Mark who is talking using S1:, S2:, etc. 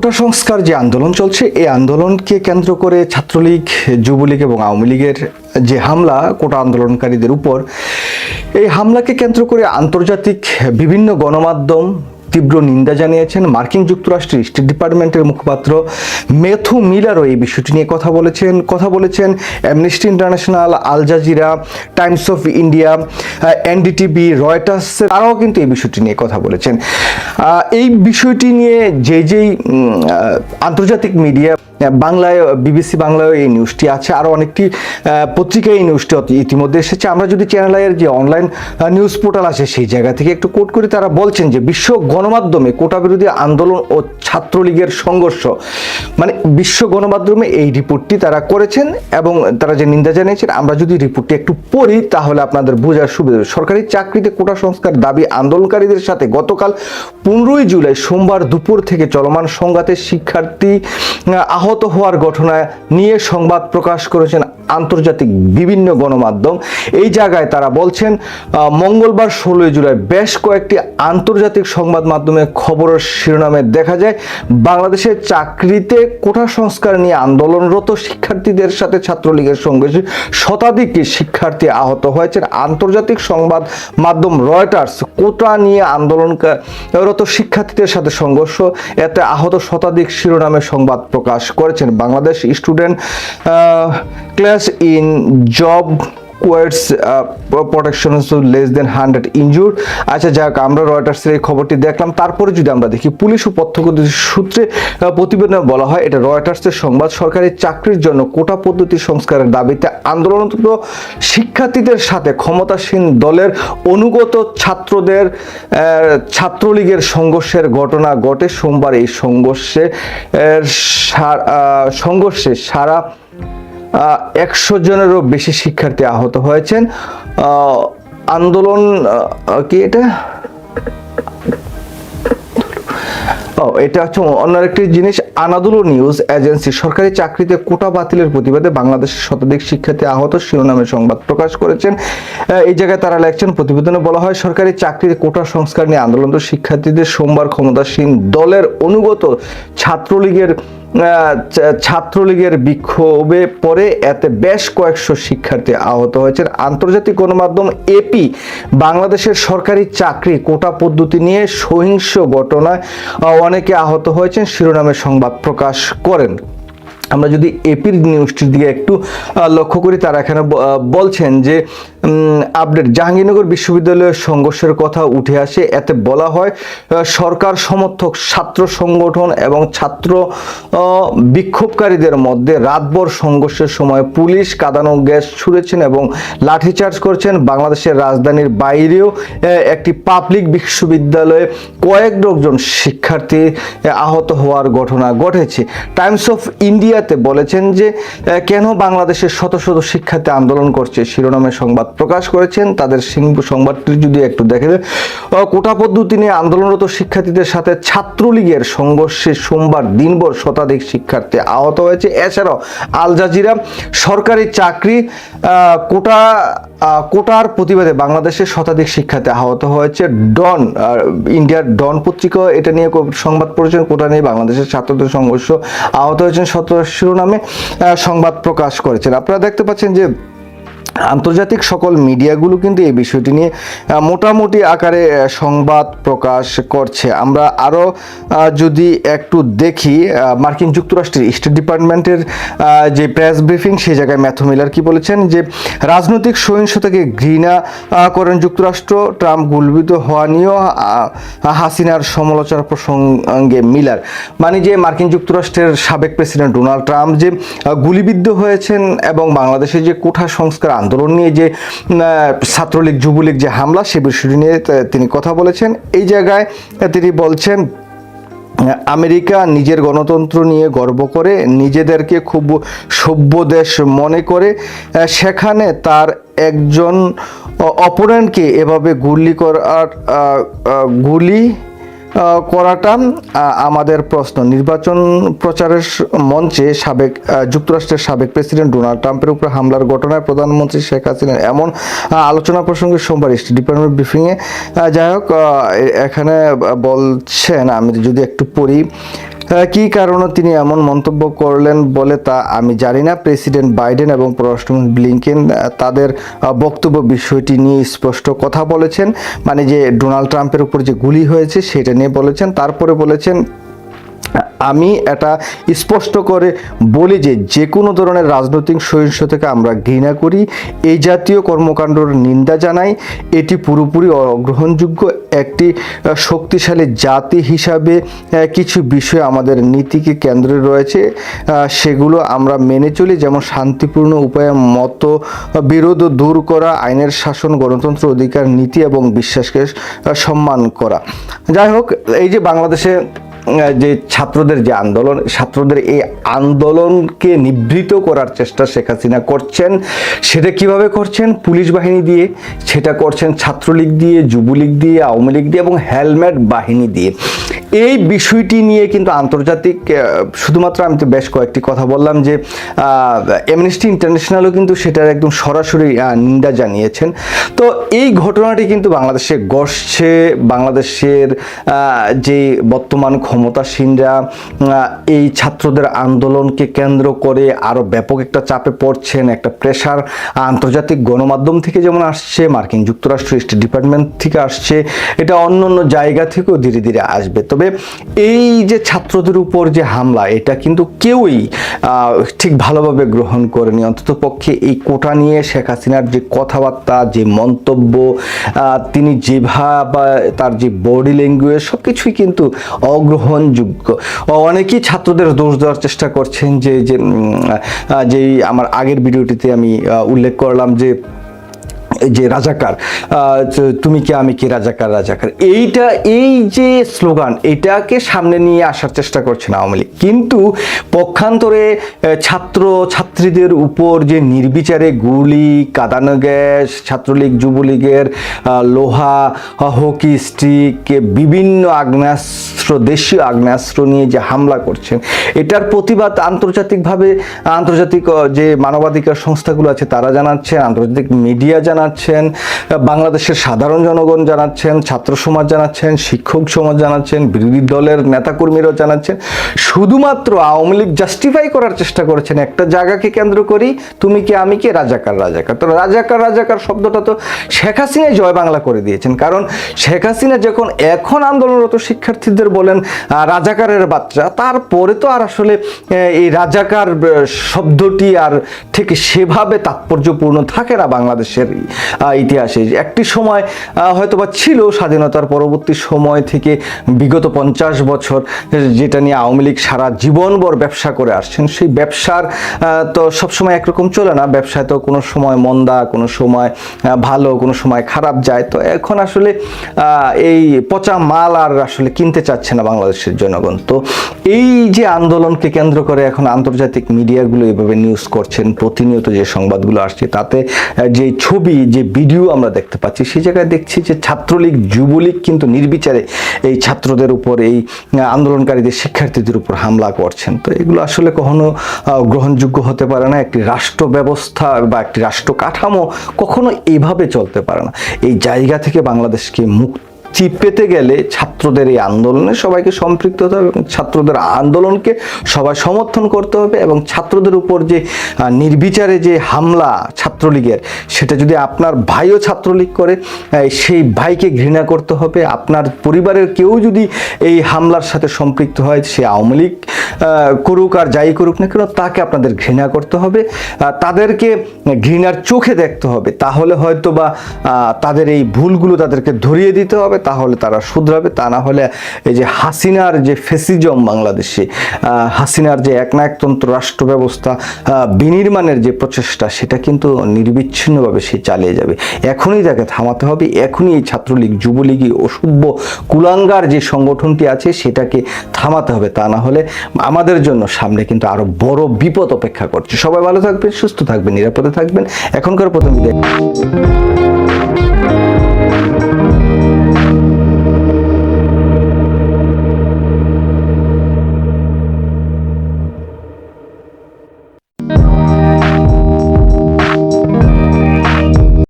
S1: কোটা সংস্কার যে আন্দোলন চলছে, এই আন্দোলনকে কেন্দ্র করে ছাত্রলীগ, যুবলীগ এবং আওয়ামী লীগের যে হামলা, কোটা আন্দোলনকারীদের উপর, এই হামলাকে কেন্দ্র করে আন্তর্জাতিক বিভিন্ন গণমাধ্যম তীব্র নিন্দা জানিয়েছেন মার্কিন যুক্তরাষ্ট্রের স্টেট ডিপার্টমেন্টের মুখপাত্র মেথু মিলারও এই বিষয়টি নিয়ে কথা বলেছেন। কথা বলেছেন Amnesty International, Al Jazeera, Times of India NDTV, Reuters তারাও কিন্তু এই বিষয়টি নিয়ে কথা বলেছেন। এই বিষয়টি নিয়ে যে যেই আন্তর্জাতিক মিডিয়া বাংলায় বিবিসি বাংলায় এই নিউজটি আছে আরও অনেকটি পত্রিকায় এই নিউজটি ইতিমধ্যে এসেছে আমরা যদি চ্যানেলের যে অনলাইন নিউজ পোর্টাল আছে সেই জায়গা থেকে একটু কোট করে তারা বলছেন যে বিশ্ব গণমাধ্যমে কোটা বিরোধী আন্দোলন ও ছাত্রলীগের সংঘর্ষ মানে বিশ্ব গণমাধ্যমে এই রিপোর্টটি তারা করেছেন এবং তারা যে নিন্দা জানিয়েছেন আমরা যদি রিপোর্টটি একটু পড়ি তাহলে আপনাদের বোঝার সুবিধা হবে। সরকারি চাকরিতে কোটা সংস্কার দাবি আন্দোলনকারীদের সাথে গতকাল পনেরোই জুলাই সোমবার দুপুর থেকে চলমান সংঘাতে শিক্ষার্থী আহ, আহত হওয়ার ঘটনা নিয়ে সংবাদ প্রকাশ করেছেন আন্তর্জাতিক বিভিন্ন গণমাধ্যম। এই জায়গায় তারা বলছেন মঙ্গলবার ষোলোই জুলাই বেশ কয়েকটি আন্তর্জাতিক সংবাদ মাধ্যমে খবরের শিরোনামে দেখা যায় বাংলাদেশের চাকরিতে কোটা সংস্কার নিয়ে আন্দোলনরত শিক্ষার্থীদের সাথে ছাত্রলীগের সঙ্গে শতাধিক শিক্ষার্থী আহত হয়েছেন। আন্তর্জাতিক সংবাদ মাধ্যম রয়টার্স কোটা নিয়ে আন্দোলনরত শিক্ষার্থীদের সাথে সংঘর্ষ, এতে আহত শতাধিক শিরোনামে সংবাদ প্রকাশ করেছেন Bangladesh student clash in job quotas protection less than hundred injure আচ্ছা যাক, আমরা রয়টার্সের এই খবরটি দেখলাম। তারপরে যদি আমরা দেখি, পুলিশ ও প্রত্যক্ষদর্শী সূত্রে প্রতিবেদনে বলা হয়, এটা রয়টার্সের সংবাদ, সরকারি চাকরির জন্য কোটা পদ্ধতি সংস্কারের দাবিতে আন্দোলনরত শিক্ষার্থীদের সাথে ক্ষমতাসীন দলের অনুগত ছাত্রদের ছাত্রলীগের সংঘর্ষের ঘটনা ঘটে সোমবার। এই সংঘর্ষে সংঘর্ষে সারা একশো জনেরও বেশি শিক্ষার্থী আহত হয়েছেন। আন্দোলন কি এটা? ও, এটা হচ্ছে অন্য একটি জিনিস, আনাদুলো নিউজ এজেন্সি। সরকারি চাকরিতে কোটা বাতিলের প্রতিবাদে বাংলাদেশের শতাধিক শিক্ষার্থী আহত, শিরোনামে সংবাদ প্রকাশ করেছেন। এই জায়গায় তারা লেখছেন, প্রতিবেদনে বলা হয়, সরকারি চাকরিতে কোটা সংস্কার নিয়ে আন্দোলনরত শিক্ষার্থীদের সোমবার ক্ষমতাসীন দলের অনুগত ছাত্রলীগের ছাত্রলীগের বিক্ষোভে পরে এতে বেশ কয়েকশো শিক্ষার্থী আহত হয়েছেন। আন্তর্জাতিক গণমাধ্যম এপি বাংলাদেশের সরকারি চাকরি কোটা পদ্ধতি নিয়ে সহিংস ঘটনায় অনেকে আহত হয়েছেন, শিরোনামে সংবাদ প্রকাশ করেন। আমরা যদি এপির নিউজটির দিকে একটু লক্ষ্য করি, তারা এখানে বলছেন যে আপডেট জাহাঙ্গীরনগর বিশ্ববিদ্যালয়ের সংঘর্ষের কথা উঠে আসে। এতে বলা হয় সরকার সমর্থক ছাত্র সংগঠন এবং ছাত্র বিক্ষোভকারীদের মধ্যে রাতভর সংঘর্ষের সময় পুলিশ কাদানো গ্যাস ছুড়েছেন এবং লাঠিচার্জ করছেন বাংলাদেশের রাজধানীর বাইরেও একটি পাবলিক বিশ্ববিদ্যালয়ে কয়েক ডজন শিক্ষার্থী আহত হওয়ার ঘটনা ঘটেছে। টাইমস অফ ইন্ডিয়াতে বলেছেন যে কেন বাংলাদেশের শত শত শিক্ষার্থী আন্দোলন করছে? শিরোনামে সংবাদ প্রকাশ করেছেন, তাদের সংবাদটি যদি একটু দেখে কোটা পদ্ধতি নিয়ে আন্দোলনরত শিক্ষার্থীদের সাথে ছাত্রলীগের সংঘর্ষে সোমবার দিনভর শতাধিক শিক্ষার্থী আহত হয়েছে। এছাড়াও আল জাজিরা সরকারি চাকরি কোটা কোটার প্রতিবাদে বাংলাদেশের শতাধিক শিক্ষার্থী আহত হয়েছে। ডন ইন্ডিয়ার ডন পত্রিকা এটা নিয়ে সংবাদ পড়েছেন। কোটা নিয়ে বাংলাদেশের ছাত্রদের সংঘর্ষ আহত হয়েছেন শত শিরোনামে সংবাদ প্রকাশ করেছেন। আপনারা দেখতে পাচ্ছেন যে আন্তর্জাতিক সকল মিডিয়াগুলো কিন্তু এই বিষয়টি নিয়ে মোটামুটি আকারে সংবাদ প্রকাশ করছে। আমরা আরও যদি একটু দেখি মার্কিন যুক্তরাষ্ট্রের স্টেট ডিপার্টমেন্টের যে প্রেস ব্রিফিং সেই জায়গায় ম্যাথু মিলার কি বলেছেন যে, রাজনৈতিক সহিংসতাকে ঘৃণা করেন যুক্তরাষ্ট্র, ট্রাম্প গুলবিত হওয়া নিয়েও হাসিনার সমালোচনা প্রসঙ্গে মিলার। মানে যে মার্কিন যুক্তরাষ্ট্রের সাবেক প্রেসিডেন্ট ডোনাল্ড ট্রাম্প যে গুলিবিদ্ধ হয়েছেন এবং বাংলাদেশে যে কোঠা সংস্কার আন্দোলন নিয়ে যে ছাত্রলীগ, যুবলীগ যে হামলা, সে বিষয়টি নিয়ে তিনি কথা বলেছেন। এই জায়গায় তিনি বলছেন আমেরিকা নিজের গণতন্ত্র নিয়ে গর্ব করে, নিজেদেরকে খুব সভ্য দেশ মনে করে সেখানে তার একজন অপোনেন্টকে এভাবে গুলি করার গুলি করাটা আমাদের প্রশ্ন। নির্বাচন প্রচারের মঞ্চে সাবেক যুক্তরাষ্ট্রের সাবেক প্রেসিডেন্ট ডোনাল্ড ট্রাম্পের উপর হামলার ঘটনায় প্রধানমন্ত্রী শেখ হাসিনা এমন আলোচনা প্রসঙ্গে সোমবার স্টেট ডিপার্টমেন্ট ব্রিফিংয়ে যাই হোক এখানে বলছেন, আমি যদি একটু পড়ি কী কারণে তিনি এমন মন্তব্য করলেন বলে তা আমি জানি না। প্রেসিডেন্ট বাইডেন এবং পররাষ্ট্রমন্ত্রী ব্লিংকেন তাদের বক্তব্য বিষয়টি নিয়ে স্পষ্ট কথা বলেছেন। মানে যে ডোনাল্ড ট্রাম্পের উপর যে গুলি হয়েছে, সেটা নিয়ে বলেছেন। তারপরে বলেছেন আমি এটা স্পষ্ট করে বলি যে যে কোনো ধরনের রাজনৈতিক সহিংসতাকে আমরা ঘৃণা করি। এই জাতীয় কর্মকাণ্ডর নিন্দা জানাই। এটি পুরোপুরি অগ্রহণযোগ্য একটি শক্তিশালী জাতি হিসাবে কিছু বিষয় আমাদের নীতিকে কেন্দ্রে রয়েছে। সেগুলো আমরা মেনে চলি। যেমন শান্তিপূর্ণ উপায়ে মত বিরোধ দূর করা, আইনের শাসন, গণতন্ত্র অধিকার, নীতি এবং বিশ্বাসকে সম্মান করা। যাই হোক, এই যে বাংলাদেশে যে ছাত্রদের যে আন্দোলন, ছাত্রদের এই আন্দোলনকে নিবৃত করার চেষ্টা শেখ হাসিনা করছেন, সেটা কীভাবে করছেন? পুলিশ বাহিনী দিয়ে, সেটা করছেন ছাত্রলীগ দিয়ে, যুবলীগ দিয়ে, আওয়ামী লীগ দিয়ে এবং হেলমেট বাহিনী দিয়ে। এই বিষয়টি নিয়ে কিন্তু আন্তর্জাতিক শুধুমাত্র আমি তো বেশ কয়েকটি কথা বললাম যে এমনেস্টি ইন্টারন্যাশনালও কিন্তু সেটার একদম সরাসরি নিন্দা জানিয়েছেন। তো এই ঘটনাটি কিন্তু বাংলাদেশে ঘটছে। বাংলাদেশের যে বর্তমান ক্ষমতাসীনরা এই ছাত্রদের আন্দোলনকে কেন্দ্র করে আরও ব্যাপক একটা চাপে পড়ছেন, একটা প্রেশার আন্তর্জাতিক গণমাধ্যম থেকে যেমন আসছে, মার্কিন যুক্তরাষ্ট্র স্টেট ডিপার্টমেন্ট থেকে আসছে, এটা অন্য অন্য জায়গা থেকেও ধীরে ধীরে আসবে। তবে এই যে ছাত্রদের উপর যে হামলা, এটা কিন্তু কেউই ঠিক ভালোভাবে গ্রহণ করেনি। অন্তত পক্ষে এই কোটা নিয়ে শেখ হাসিনার যে কথাবার্তা, যে মন্তব্য তিনি যেভাবে তার যে বডি ল্যাঙ্গুয়েজ সব কিছুই কিন্তু অগ্রহণযোগ্য। অনেকেই ছাত্রদের দোষ দেওয়ার চেষ্টা করছেন যে যে যেই আমার আগের ভিডিওটিতে আমি উল্লেখ করলাম যে যে রাজাকার তুমি কি, আমি কি, রাজাকার রাজাকার। এইটা, এই যে স্লোগান, এটাকে সামনে নিয়ে আসার চেষ্টা করছেন আওয়ামী লীগ। কিন্তু পক্ষান্তরে ছাত্র, ছাত্রীদের উপর যে নির্বিচারে গুলি, কাদানো গ্যাস, ছাত্রলীগ, যুবলীগের লোহা, হকি স্টিক বিভিন্ন আগ্নেয়াস্ত্র, দেশীয় আগ্নেয়াস্ত্র নিয়ে যে হামলা করছেন, এটার প্রতিবাদ আন্তর্জাতিকভাবে, আন্তর্জাতিক যে মানবাধিকার সংস্থাগুলো আছে, তারা জানাচ্ছে আন্তর্জাতিক মিডিয়া জানাচ্ছেন, বাংলাদেশের সাধারণ জনগণ জানাচ্ছেন, ছাত্র সমাজ জানাচ্ছেন, শিক্ষক সমাজ জানাচ্ছেন, বিরোধী দলের নেতাকর্মীরাও জানাচ্ছেন। শুধুমাত্র আওয়ামী লীগ জাস্টিফাই করার চেষ্টা করেছেন। একটা জায়গাকে কেন্দ্র করি, তুমি কি, আমি কি, রাজাকার রাজাকার। তো রাজাকার রাজাকার শব্দটা তো শেখ হাসিনাই জয় বাংলা করে দিয়েছেন। কারণ শেখ হাসিনা যখন এখন আন্দোলনরত শিক্ষার্থীদের বলেন রাজাকারের বাচ্চা, তারপরে তো আর আসলে এই রাজাকার শব্দটি আর ঠিক সেভাবে তাৎপর্যপূর্ণ থাকে না বাংলাদেশের ইতিহাসে। একটি সময় হয়তোবা ছিল স্বাধীনতার পরবর্তী সময় থেকে বিগত পঞ্চাশ বছর, যেটা নিয়ে আওয়ামী লীগ সারা জীবনভর ব্যবসা করে আসছেন। সেই ব্যবসার তো সবসময় একরকম চলে না। ব্যবসায় তো কোনো সময় মন্দা, কোনো সময় ভালো, কোনো সময় খারাপ যায়। তো এখন আসলে এই পচা মাল আর আসলে কিনতে চাচ্ছে না বাংলাদেশের জনগণ। তো এই যে আন্দোলনকে কেন্দ্র করে এখন আন্তর্জাতিক মিডিয়াগুলো এভাবে নিউজ করছেন, প্রতিনিয়ত যে সংবাদগুলো আসছে, তাতে যে ছবি যে ভিডিও আমরা দেখতে পাচ্ছি, সেই জায়গায় দেখছি যে ছাত্রলীগ, যুবলীগ কিন্তু নির্বিচারে এই ছাত্রদের উপর, এই আন্দোলনকারীদের শিক্ষার্থীদের উপর হামলা করছেন। তো এগুলো আসলে কখনো গ্রহণযোগ্য হতে পারে না। একটি রাষ্ট্র ব্যবস্থা বা একটি রাষ্ট্র কাঠামো কখনো এইভাবে চলতে পারে না। এই জায়গা থেকে বাংলাদেশকে মুক্ত মুক্তি পেতে গেলে ছাত্রদের এই আন্দোলনে সবাইকে সম্পৃক্ত হতে হবে এবং ছাত্রদের আন্দোলনকে সবাই সমর্থন করতে হবে এবং ছাত্রদের উপর যে নির্বিচারে যে হামলা ছাত্রলীগের, সেটা যদি আপনার ভাইও ছাত্রলীগ করে সেই ভাইকে ঘৃণা করতে হবে। আপনার পরিবারের কেউ যদি এই হামলার সাথে সম্পৃক্ত হয়, সে আওয়ামী লীগ করুক আর যাই করুক না কেন, তাকে আপনাদের ঘৃণা করতে হবে। তাদেরকে ঘৃণার চোখে দেখতে হবে। তাহলে হয়তো বা তাদের এই ভুলগুলো তাদেরকে ধরিয়ে দিতে হবে। তাহলে তারা শুধরাবে। তা না হলে এই যে হাসিনার যে ফেসিজম বাংলাদেশে হাসিনার যে একনায়কতন্ত্র রাষ্ট্র ব্যবস্থা বিনির্মাণের যে প্রচেষ্টা, সেটা কিন্তু নির্বিচ্ছিন্নভাবে সে চালিয়ে যাবে। এখনই তাকে থামাতে হবে, এখনই এই ছাত্রলীগ, যুবলীগই অসভ্য কুলাঙ্গার যে সংগঠনটি আছে, সেটাকে থামাতে হবে। তা না হলে আমাদের জন্য সামনে কিন্তু আরও বড় বিপদ অপেক্ষা করছে। সবাই ভালো থাকবেন, সুস্থ থাকবেন, নিরাপদে থাকবেন। এখনকার প্রথম বিদায়